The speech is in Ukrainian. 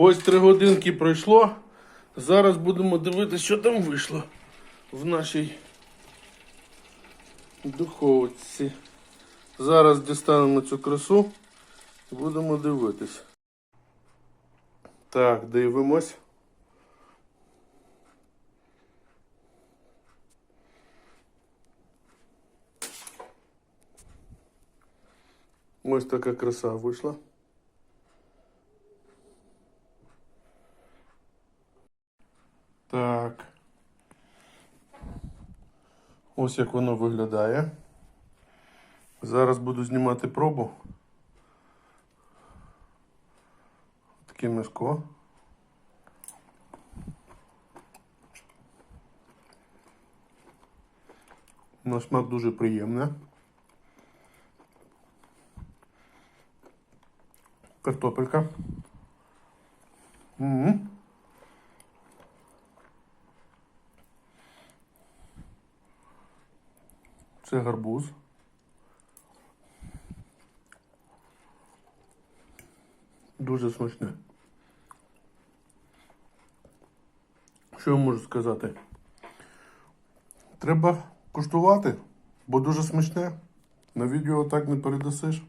Ось три годинки пройшло. Зараз будемо дивитися, що там вийшло в нашій духовці. Зараз дістанемо цю красу і будемо дивитись. Так, дивимось. Ось така краса вийшла. Так. Ось як воно виглядає. Зараз буду знімати пробу. Таке м'яско. На смак дуже приємне. Картопелька. Угу. Це гарбуз. Дуже смачне. Що я можу сказати? Треба куштувати, бо дуже смачне. На відео так не передасиш.